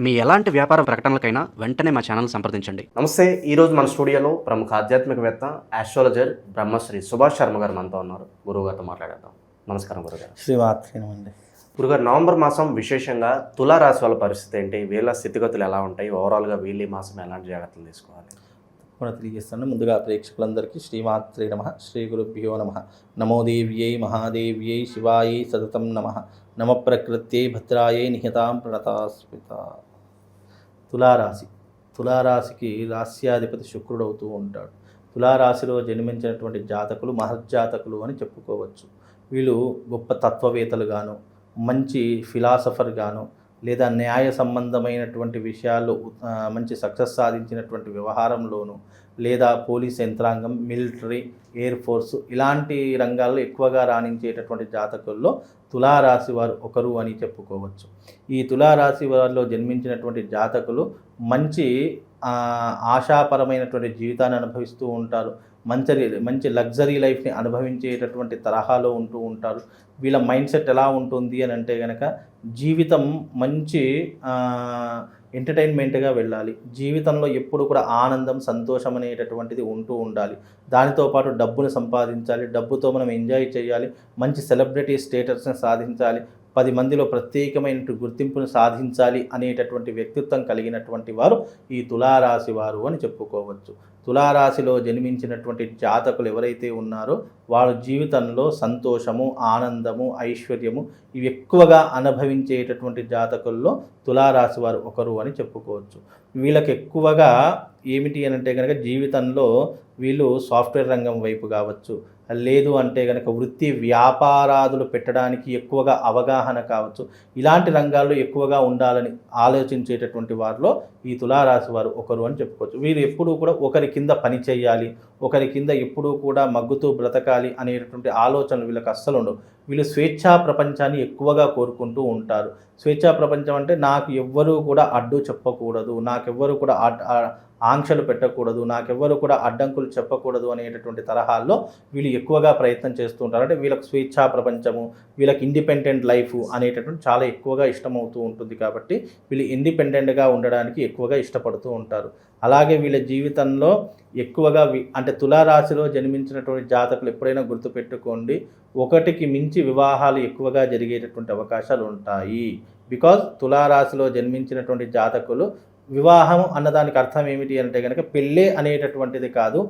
మీ ఎలాంటి వ్యాపార ప్రకటనలకైనా వెంటనే మా ఛానల్ సంప్రదించండి. నమస్తే ఈరోజు మన స్టూడియోలో ప్రముఖ ఆధ్యాత్మికవేత్త ఆస్ట్రాలజర్ బ్రహ్మశ్రీ సుభాష్ శర్మ గారు మనతో ఉన్నారు. గురువుగారితో మాట్లాడేద్దాం. నమస్కారం గురుగారు శ్రీమాత్రేనమండి గురుగారు నవంబర్ మాసం విశేషంగా తులారాశి వాళ్ళ పరిస్థితి ఏంటి? వీళ్ళ స్థితిగతులు ఎలా ఉంటాయి? ఓవరాల్గా వీళ్ళు ఈ మాసం ఎలాంటి జాగ్రత్తలు తీసుకోవాలి? కూడా తెలియజేస్తాను. ముందుగా ప్రేక్షకులందరికీ శ్రీమాత్రే నమ. శ్రీ గురుభ్యో నమ. నమో దేవ్యై మహాదేవ్యై శివాయై సతతం నమ. నమ ప్రకృత్యై భద్రాయై నిహితాం ప్రణతాస్మిత. తులారాశి. తులారాశికి రాస్యాధిపతి శుక్రుడు అవుతూ ఉంటాడు. తులారాశిలో జన్మించినటువంటి జాతకులు మహర్జాతకులు అని చెప్పుకోవచ్చు. వీళ్ళు గొప్ప తత్వవేత్తలు గాను మంచి ఫిలాసఫర్ గాను లేదా న్యాయ సంబంధమైనటువంటి విషయాల్లో మంచి సక్సెస్ సాధించినటువంటి వ్యవహారంలోనూ లేదా పోలీస్ యంత్రాంగం మిలిటరీ ఎయిర్ ఫోర్స్ ఇలాంటి రంగాల్లో ఎక్కువగా రాణించేటటువంటి జాతకుల్లో తులారాశి వారు ఒకరు అని చెప్పుకోవచ్చు. ఈ తులారాశి వారిలో జన్మించినటువంటి జాతకులు మంచి ఆశాపరమైనటువంటి జీవితాన్ని అనుభవిస్తూ ఉంటారు. మంచి మంచి లగ్జరీ లైఫ్ని అనుభవించేటటువంటి తరహాలో ఉంటూ ఉంటారు. వీళ్ళ మైండ్ సెట్ ఎలా ఉంటుంది అని అంటే కనుక జీవితం మంచి ఎంటర్టైన్మెంట్గా వెళ్ళాలి. జీవితంలో ఎప్పుడు కూడా ఆనందం సంతోషం అనేటటువంటిది ఉంటూ ఉండాలి. దానితో పాటు డబ్బును సంపాదించాలి. డబ్బుతో మనం ఎంజాయ్ చేయాలి. మంచి సెలబ్రిటీ స్టేటస్ని సాధించాలి. పది మందిలో ప్రత్యేకమైన గుర్తింపును సాధించాలి అనేటటువంటి వ్యక్తిత్వం కలిగినటువంటి వారు ఈ తులారాశి వారు అని చెప్పుకోవచ్చు. తులారాశిలో జన్మించినటువంటి జాతకులు ఎవరైతే ఉన్నారో వాళ్ళ జీవితంలో సంతోషము ఆనందము ఐశ్వర్యము ఇవి ఎక్కువగా అనుభవించేటటువంటి జాతకుల్లో తులారాశి వారు ఒకరు అని చెప్పుకోవచ్చు. వీళ్ళకి ఎక్కువగా ఏమిటి అని అంటే కనుక జీవితంలో వీళ్ళు సాఫ్ట్వేర్ రంగం వైపు కావచ్చు. లేదు అంటే కనుక వృత్తి వ్యాపారాదులు పెట్టడానికి ఎక్కువగా అవగాహన కావచ్చు. ఇలాంటి రంగాల్లో ఎక్కువగా ఉండాలని ఆలోచించేటటువంటి వారిలో ఈ తులారాశి వారు ఒకరు అని చెప్పుకోవచ్చు. వీరు ఎప్పుడూ కూడా ఒకరి కింద పని చేయాలి ఒకరి కింద ఎప్పుడూ కూడా మగ్గుతూ బ్రతకాలి అనేటటువంటి ఆలోచనలు వీళ్ళకి అస్సలు ఉండవు. వీళ్ళు స్వేచ్ఛా ప్రపంచాన్ని ఎక్కువగా కోరుకుంటూ ఉంటారు. స్వేచ్ఛా ప్రపంచం అంటే నాకు ఎవ్వరూ కూడా అడ్డు చెప్పకూడదు. నాకెవ్వరూ కూడా అడ్- ఆంక్షలు పెట్టకూడదు నాకెవ్వరు కూడా అడ్డంకులు చెప్పకూడదు అనేటటువంటి తరహాల్లో వీళ్ళు ఎక్కువగా ప్రయత్నం చేస్తూ ఉంటారు అంటే వీళ్ళకి స్వేచ్ఛా ప్రపంచము వీళ్ళకి ఇండిపెండెంట్ లైఫ్ అనేటటువంటి చాలా ఎక్కువగా ఇష్టమవుతూ ఉంటుంది కాబట్టి వీళ్ళు ఇండిపెండెంట్గా ఉండడానికి ఎక్కువగా ఇష్టపడుతూ ఉంటారు. అలాగే వీళ్ళ జీవితంలో ఎక్కువగా అంటే తులారాశిలో జన్మించినటువంటి జాతకులు ఎప్పుడైనా గుర్తుపెట్టుకోండి ఒకటికి మించి వివాహాలు ఎక్కువగా జరిగేటటువంటి అవకాశాలు ఉంటాయి. బికాజ్ తులారాశిలో జన్మించినటువంటి జాతకులు వివాహం అన్నదానికి అర్థం ఏమిటి అంటే కనుక పెళ్ళే అనేటటువంటిది కాదు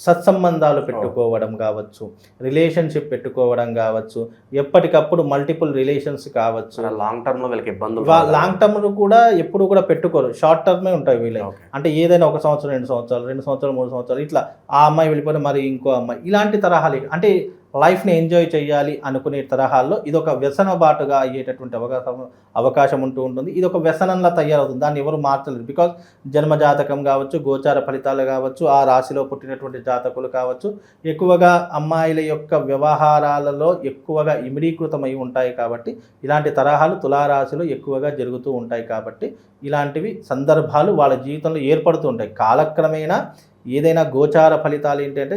సత్సంబంధాలు పెట్టుకోవడం కావచ్చు రిలేషన్షిప్ పెట్టుకోవడం కావచ్చు ఎప్పటికప్పుడు మల్టిపుల్ రిలేషన్స్ కావచ్చు. లాంగ్ టర్మ్లో వీళ్ళకి ఇబ్బందులు లాంగ్ టర్మ్ కూడా ఎప్పుడు కూడా పెట్టుకోరు షార్ట్ టర్మే ఉంటాయి వీళ్ళకి ఓకే. అంటే ఏదైనా ఒక సంవత్సరం రెండు సంవత్సరాలు రెండు సంవత్సరాలు మూడు సంవత్సరాలు ఇట్లా ఆ అమ్మాయి వెళ్ళిపోయిన మరి ఇంకో అమ్మాయి ఇలాంటి తరహాలు అంటే లైఫ్ని ఎంజాయ్ చేయాలి అనుకునే తరహాల్లో ఇది ఒక వ్యసనబాటుగా అయ్యేటటువంటి అవకాశం అవకాశం ఉంటూ ఉంటుంది. ఇది ఒక వ్యసనంలా తయారవుతుంది. దాన్ని ఎవరు మార్చలేరు. బికాజ్ జన్మజాతకం కావచ్చు గోచార ఫలితాలు కావచ్చు ఆ రాశిలో పుట్టినటువంటి జాతకులు కావచ్చు ఎక్కువగా అమ్మాయిల యొక్క వ్యవహారాలలో ఎక్కువగా ఇమిడీకృతమై ఉంటాయి కాబట్టి ఇలాంటి తరహాలు తులారాశిలో ఎక్కువగా జరుగుతూ ఉంటాయి కాబట్టి ఇలాంటివి సందర్భాలు వాళ్ళ జీవితంలో ఏర్పడుతూ ఉంటాయి. కాలక్రమేణా ఏదైనా గోచార ఫలితాలు ఏంటంటే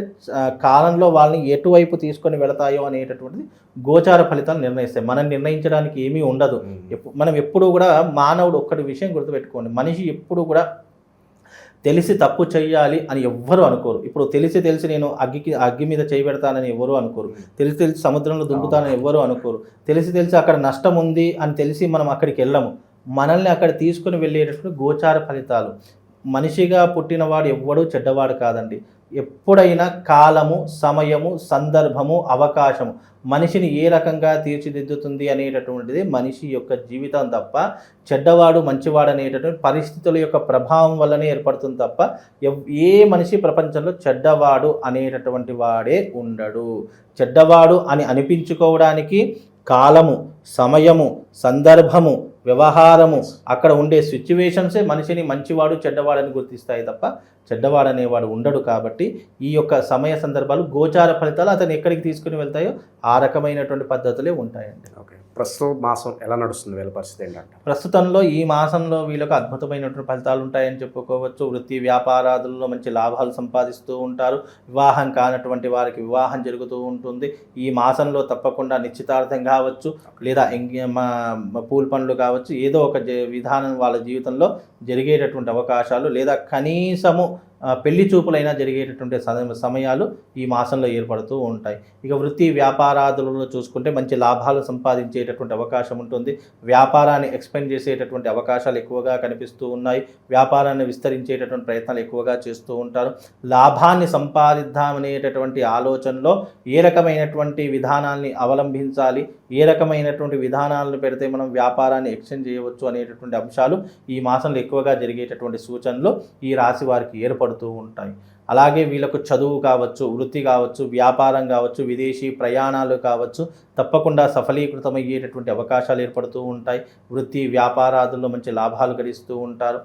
కాలంలో వాళ్ళని ఎటువైపు తీసుకొని వెళతాయో అనేటటువంటిది గోచార ఫలితాలు నిర్ణయిస్తాయి. మనం నిర్ణయించడానికి ఏమీ ఉండదు. మనం ఎప్పుడూ కూడా మానవుడు ఒక్కటి విషయం గుర్తుపెట్టుకోండి. మనిషి ఎప్పుడు కూడా తెలిసి తప్పు చేయాలి అని ఎవ్వరు అనుకోరు. ఇప్పుడు తెలిసి తెలిసి నేను అగ్గికి అగ్గి మీద చేయి పెడతానని ఎవరు అనుకోరు. తెలిసి తెలిసి సముద్రంలో దుంకుతానని ఎవ్వరు అనుకోరు. తెలిసి తెలిసి అక్కడ నష్టం ఉంది అని తెలిసి మనం అక్కడికి వెళ్ళము. మనల్ని అక్కడ తీసుకుని వెళ్ళేటటువంటి గోచార ఫలితాలు. మనిషిగా పుట్టినవాడు ఎవ్వడూ చెడ్డవాడు కాదండి. ఎప్పుడైనా కాలము సమయము సందర్భము అవకాశము మనిషిని ఏ రకంగా తీర్చిదిద్దుతుంది అనేటటువంటిది మనిషి యొక్క జీవితం తప్ప చెడ్డవాడు మంచివాడు అనేటటువంటి పరిస్థితుల యొక్క ప్రభావం వల్లనే ఏర్పడుతుంది తప్ప ఎవ్- ఏ మనిషి ప్రపంచంలో చెడ్డవాడు అనేటటువంటి వాడే ఉండడు. చెడ్డవాడు అని అనిపించుకోవడానికి కాలము సమయము సందర్భము వ్యవహారము అక్కడ ఉండే సిచ్యువేషన్సే మనిషిని మంచివాడు చెడ్డవాడని గుర్తిస్తాయి తప్ప చెడ్డవాడు అనేవాడు ఉండడు కాబట్టి ఈ యొక్క సమయ సందర్భాలు గోచార ఫలితాలు అతను ఎక్కడికి తీసుకుని వెళ్తాయో ఆ రకమైనటువంటి పద్ధతులే ఉంటాయండి. ఓకే. ప్రస్తుత మాసం ఎలా నడుస్తుంది వీళ్ళ పరిస్థితి ఏంటంటే ప్రస్తుతంలో ఈ మాసంలో వీళ్ళకు అద్భుతమైనటువంటి ఫలితాలు ఉంటాయని చెప్పుకోవచ్చు. వృత్తి వ్యాపారాదుల్లో మంచి లాభాలు సంపాదిస్తూ ఉంటారు. వివాహం కానటువంటి వారికి వివాహం జరుగుతూ ఉంటుంది. ఈ మాసంలో తప్పకుండా నిశ్చితార్థం కావచ్చు. లేదా మా పూల పనులు కావచ్చు ఏదో ఒక జ- విధానం వాళ్ళ జీవితంలో జరిగేటటువంటి అవకాశాలు లేదా కనీసము పెళ్ళి చూపులైనా జరిగేటటువంటి సమయాలు ఈ మాసంలో ఏర్పడుతూ ఉంటాయి. ఇక వృత్తి వ్యాపారాదులలో చూసుకుంటే మంచి లాభాలు సంపాదించేటటువంటి అవకాశం ఉంటుంది. వ్యాపారాన్ని ఎక్స్పెండ్ చేసేటటువంటి అవకాశాలు ఎక్కువగా కనిపిస్తూ ఉన్నాయి. వ్యాపారాన్ని విస్తరించేటటువంటి ప్రయత్నాలు ఎక్కువగా చేస్తూ ఉంటారు. లాభాన్ని సంపాదిద్దామనేటటువంటి ఆలోచనలో ఏ రకమైనటువంటి విధానాల్ని అవలంబించాలి ఏ రకమైనటువంటి విధానాలను పెడితే మనం వ్యాపారాన్ని ఎక్స్టెండ్ చేయవచ్చు అనేటటువంటి అంశాలు ఈ మాసంలో ఎక్కువగా జరిగేటటువంటి సూచనలు ఈ రాశి వారికి ఏర్పడుతూ ఉంటాయి. అలాగే వీళ్ళకు చదువు కావచ్చు వృత్తి కావచ్చు వ్యాపారం కావచ్చు విదేశీ ప్రయాణాలు కావచ్చు తప్పకుండా సఫలీకృతమయ్యేటటువంటి అవకాశాలు ఏర్పడుతూ ఉంటాయి. వృత్తి వ్యాపారాదుల్లో మంచి లాభాలు గడిస్తూ ఉంటారు.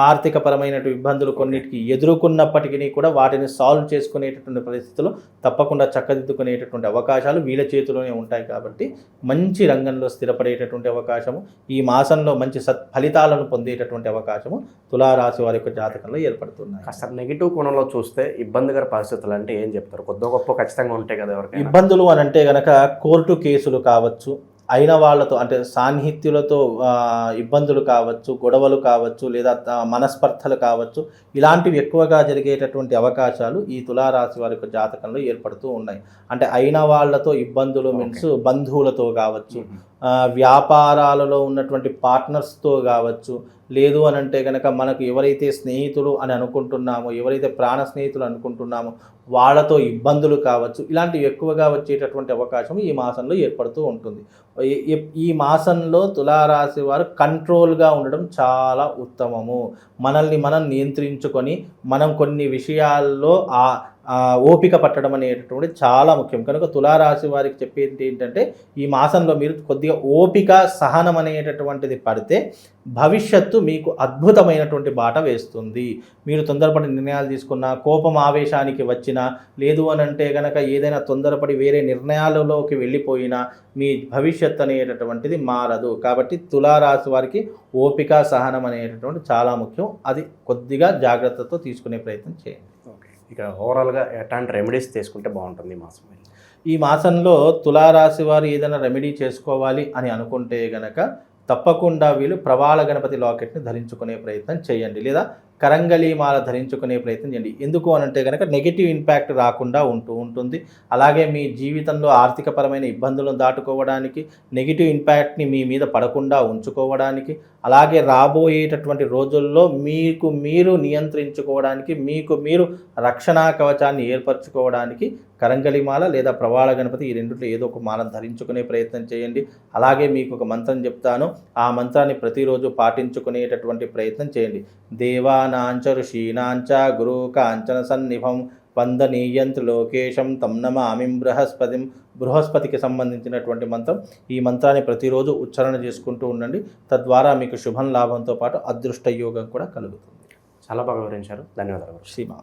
ఆర్థికపరమైనటువంటి ఇబ్బందులు కొన్నిటికి ఎదుర్కొన్నప్పటికీ కూడా వాటిని సాల్వ్ చేసుకునేటటువంటి పరిస్థితులు తప్పకుండా చక్కదిద్దుకునేటటువంటి అవకాశాలు వీళ్ళ చేతిలోనే ఉంటాయి కాబట్టి మంచి రంగంలో స్థిరపడేటటువంటి అవకాశము ఈ మాసంలో మంచి సత్ ఫలితాలను పొందేటటువంటి అవకాశము తులారాశి వారి యొక్క జాతకంలో ఏర్పడుతున్నాయి. కాస్త నెగిటివ్ కోణంలో చూస్తే ఇబ్బందికర పరిస్థితులు అంటే ఏం చెప్తారు? కొద్ది గొప్ప ఖచ్చితంగా ఉంటాయి కదా ఎవరికైనా? ఇబ్బందులు అని అంటే గనక కోర్టు కేసులు కావచ్చు అయిన వాళ్ళతో అంటే సాన్నిహిత్యులతో ఇబ్బందులు కావచ్చు గొడవలు కావచ్చు లేదా మనస్పర్ధలు కావచ్చు ఇలాంటివి ఎక్కువగా జరిగేటటువంటి అవకాశాలు ఈ తులారాశి వారి యొక్క జాతకంలో ఏర్పడుతూ ఉన్నాయి. అంటే అయిన వాళ్ళతో ఇబ్బందులు మీన్స్ బంధువులతో కావచ్చు వ్యాపారాలలో ఉన్నటువంటి పార్ట్నర్స్తో కావచ్చు లేదు అని అంటే కనుక మనకు ఎవరైతే స్నేహితులు అని అనుకుంటున్నామో ఎవరైతే ప్రాణ స్నేహితులు అనుకుంటున్నామో వాళ్ళతో ఇబ్బందులు కావచ్చు ఇలాంటివి ఎక్కువగా వచ్చేటటువంటి అవకాశం ఈ మాసంలో ఏర్పడుతూ ఉంటుంది. ఈ- మాసంలో తులారాశి వారు కంట్రోల్గా ఉండడం చాలా ఉత్తమము. మనల్ని మనం నియంత్రించుకొని మనం కొన్ని విషయాల్లో ఆ ఓపిక పట్టడం అనేటటువంటి చాలా ముఖ్యం. కనుక తులారాశి వారికి చెప్పేది ఏంటంటే ఈ మాసంలో మీరు కొద్దిగా ఓపిక సహనం అనేటటువంటిది పడితే భవిష్యత్తు మీకు అద్భుతమైనటువంటి బాట వేస్తుంది. మీరు తొందరపడి నిర్ణయాలు తీసుకున్నా కోపం ఆవేశానికి వచ్చినా లేదు అని అంటే కనుక ఏదైనా తొందరపడి వేరే నిర్ణయాలలోకి వెళ్ళిపోయినా మీ భవిష్యత్తు అనేటటువంటిది మారదు. కాబట్టి తులారాశి వారికి ఓపిక సహనం అనేటటువంటి చాలా ముఖ్యం. అది కొద్దిగా జాగ్రత్తతో తీసుకునే ప్రయత్నం చేయండి. ఇక ఓవరాల్గా ఎట్లాంటి రెమెడీస్ తీసుకుంటే బాగుంటుంది ఈ మాసం? ఈ మాసంలో తులారాశి వారు ఏదైనా రెమెడీ చేసుకోవాలి అని అనుకుంటే గనక తప్పకుండా వీళ్ళు ప్రవాళ గణపతి లాకెట్ని ధరించుకునే ప్రయత్నం చేయండి. లేదా కరంగలి మాల ధరించుకునే ప్రయత్నం చేయండి. ఎందుకు అనంటే కనుక నెగిటివ్ ఇంపాక్ట్ రాకుండా ఉంటూ ఉంటుంది. అలాగే మీ జీవితంలో ఆర్థికపరమైన ఇబ్బందులను దాటుకోవడానికి నెగిటివ్ ఇంపాక్ట్ని మీ మీద పడకుండా ఉంచుకోవడానికి అలాగే రాబోయేటటువంటి రోజుల్లో మీకు మీరు నియంత్రించుకోవడానికి మీకు మీరు రక్షణా కవచాన్ని ఏర్పరచుకోవడానికి కరంగలి మాల లేదా ప్రవాళ గణపతి ఈ రెండిట్లో ఏదో ఒక మాలను ధరించుకునే ప్రయత్నం చేయండి. అలాగే మీకు ఒక మంత్రం చెప్తాను. ఆ మంత్రాన్ని ప్రతిరోజు పాటించుకునేటటువంటి ప్రయత్నం చేయండి. దేవా ఋషీనాంచ గురు కాంచన సన్నిభం వందనీయంత్రి లోకేశం తం నమామిం బృహస్పతిం. బృహస్పతికి సంబంధించినటువంటి మంత్రం. ఈ మంత్రాన్ని ప్రతిరోజు ఉచ్చారణ చేసుకుంటూ ఉండండి. తద్వారా మీకు శుభం లాభంతో పాటు అదృష్ట యోగం కూడా కలుగుతుంది. చాలా బాగా వివరించారు. ధన్యవాదాలు. శ్రీమా